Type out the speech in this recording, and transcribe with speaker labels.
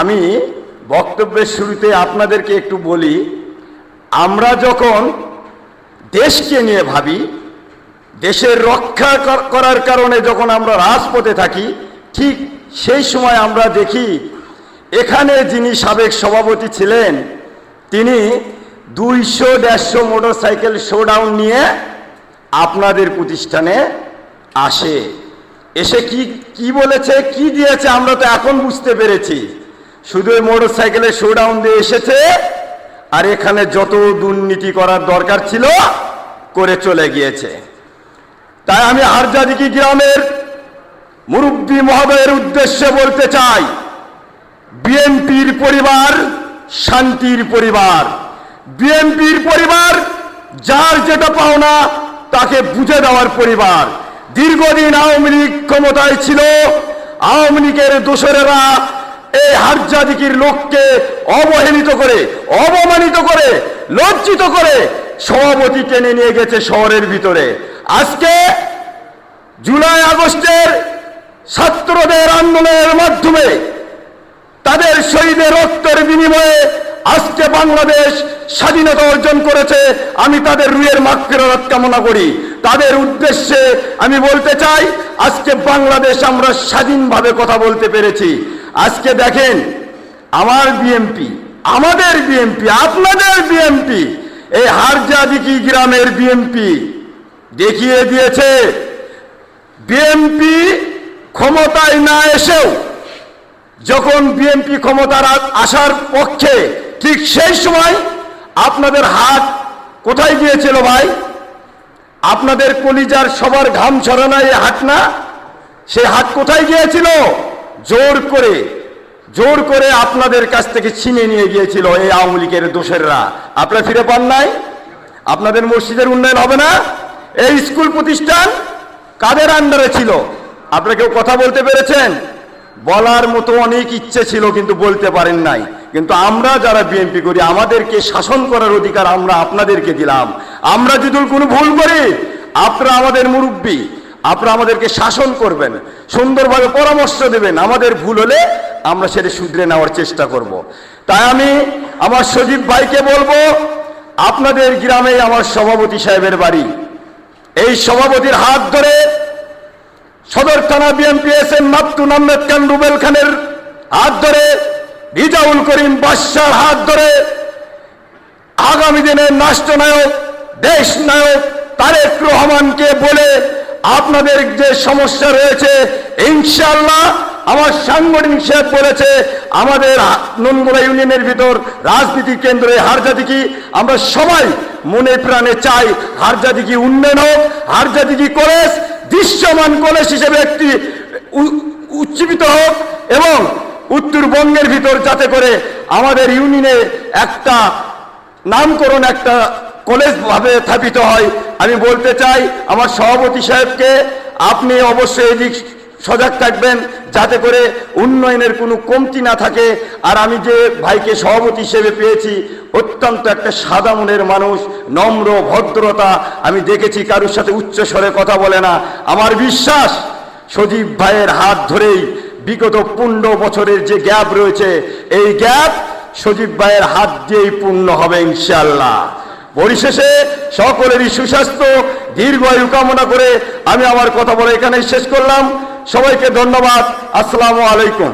Speaker 1: আমি বক্তব্যের শুরুতে আপনাদেরকে একটু বলি, আমরা যখন দেশকে নিয়ে ভাবি, দেশের রক্ষা করার কারণে যখন আমরা রাজপথে থাকি, ঠিক সেই সময় আমরা দেখি, এখানে যিনি সাবেক সভাপতি ছিলেন, তিনি দুইশো দেড়শো মোটর সাইকেল শোডাউন নিয়ে আপনাদের প্রতিষ্ঠানে আসে। এসে কি কি বলেছে, কি দিয়েছে আমরা তো এখন বুঝতে পেরেছি। শুধু মোটর সাইকেলের শোডাউন দিয়ে এসেছে, আর এখানে যত দুর্নীতি করার দরকার ছিল করে চলে গিয়েছে। তাই আমি হারজাদিকি গ্রামের মুরব্বী মহোদয়ের উদ্দেশ্যে বলতে চাই, বিএনপির পরিবার শান্তির পরিবার। বিএনপির পরিবার যার যেটা পাওনা তাকে বুঝে দেওয়ার পরিবার। দীর্ঘদিন আওয়ামী লীগ ক্ষমতায় ছিল, আওয়ামী লীগের দোসরেরা হারজাদিকির লোককে অবহেলিত করে, অবমানিত করে, লজ্জিত করে সভাপতি টেনে নিয়ে গেছে শহরের ভিতরে। আজকে জুলাই আগস্টের ছাত্রদের আন্দোলনের মাধ্যমে তাদের শহীদের রক্তের বিনিময়ে আজকে বাংলাদেশ স্বাধীনতা অর্জন করেছে। আমি তাদের রুয়ের মাগফিরাত কামনা করি। তাদের উদ্দেশ্যে আমি বলতে চাই, আজকে বাংলাদেশ আমরা স্বাধীনভাবে কথা বলতে পেরেছি। আজকে দেখেন, আমার বিএমপি আমাদের বিএমপি আপনাদের বিএমপি এই হারজাদিকি গ্রামের বিএমপি দেখিয়ে দিয়েছে বিএমপি ক্ষমতায় না এসেও যখন বিএনপি ক্ষমতার আসার পক্ষে, ঠিক সেই সময় আপনাদের হাত কোথায় গিয়েছিল ভাই? আপনাদের কলিজার সবার ঘাম ছড়ানো এই হাত না? সে হাত কোথায় গিয়েছিল? জোর করে জোর করে আপনাদের কাছ থেকে ছিনে নিয়ে গিয়েছিল এই আওয়ামী লীগের দোষেররা। আপনারা ফিরে পান নাই? আপনাদের মসজিদের উন্নয়ন হবে না? এই স্কুল প্রতিষ্ঠান কাদের আন্ডারে ছিল? আপনারা কেউ কথা বলতে পেরেছেন? বলার মতো অনেক ইচ্ছে ছিল কিন্তু বলতে পারেন নাই। কিন্তু আমরা যারা বিএনপি করি, আমাদেরকে শাসন করার অধিকার আমরা আপনাদেরকে দিলাম। আমরা যদি কোনো ভুল করি, আপনারা আমাদের মুরব্বী। আপনারা আমাদেরকে শাসন করবেন, সুন্দরভাবে পরামর্শ দেবেন, আমাদের ভুল হলে আমরা সেটা শুধরে নেওয়ার চেষ্টা করব। তাই আমি আমার সজীব ভাইকে বলব, আপনাদের গ্রামে আমার সভাপতি সাহেবের বাড়ি এই সভাপতির হাত ধরে সদর থানা BNP S M Maptun Ahmed Khan Rubel খানের হাত ধরে রিজাউল করিম বাদশার হাত ধরে, আগামী দিনের রাষ্ট্রনায়ক দেশ নায়ক তারেক রহমানকে বলে আপনাদের যে সমস্যা রয়েছে ইনশাল্লাহ আমার সাংগঠনিক সাহেব বলেছে, আমাদের ননগোলা ইউনিয়নের ভিতর রাজনীতি কেন্দ্রে হারজাদিকি, আমরা সবাই মনে প্রাণে চাই হারজাদিকি উন্নয়ন হোক, হারজাদিকি কলেজ, দৃশ্যমান কলেজ হিসেবে একটি উজ্জীবিত হোক এবং উত্তরবঙ্গের ভিতর যাতে করে আমাদের ইউনিয়নে একটা নামকরণ, একটা কলেজ ভাবে স্থাপিত হয়। আমি বলতে চাই, আমার সভাপতি সাহেবকে আপনি অবশ্যই এদিক সজাগ থাকবেন, যাতে করে উন্নয়নের কোনো কমতি না থাকে। আর আমি যে ভাইকে সভাপতি হিসেবে পেয়েছি, অত্যন্ত একটা সাদা মনের মানুষ, নম্র, ভদ্রতা, আমি দেখেছি কারোর সাথে উচ্চ স্বরে কথা বলে না। আমার বিশ্বাস, সজীব ভাইয়ের হাত ধরেই বিগত পনেরো বছরের যে গ্যাপ রয়েছে, এই গ্যাপ সজীব ভাইয়ের হাত দিয়েই পূর্ণ হবে ইনশাল্লাহ পরিশেষে সকলেরই সুস্বাস্থ্য দীর্ঘায়ু কামনা করে আমি আমার কথা বলে এখানেই শেষ করলাম। সবাইকে ধন্যবাদ। আসসালামু আলাইকুম।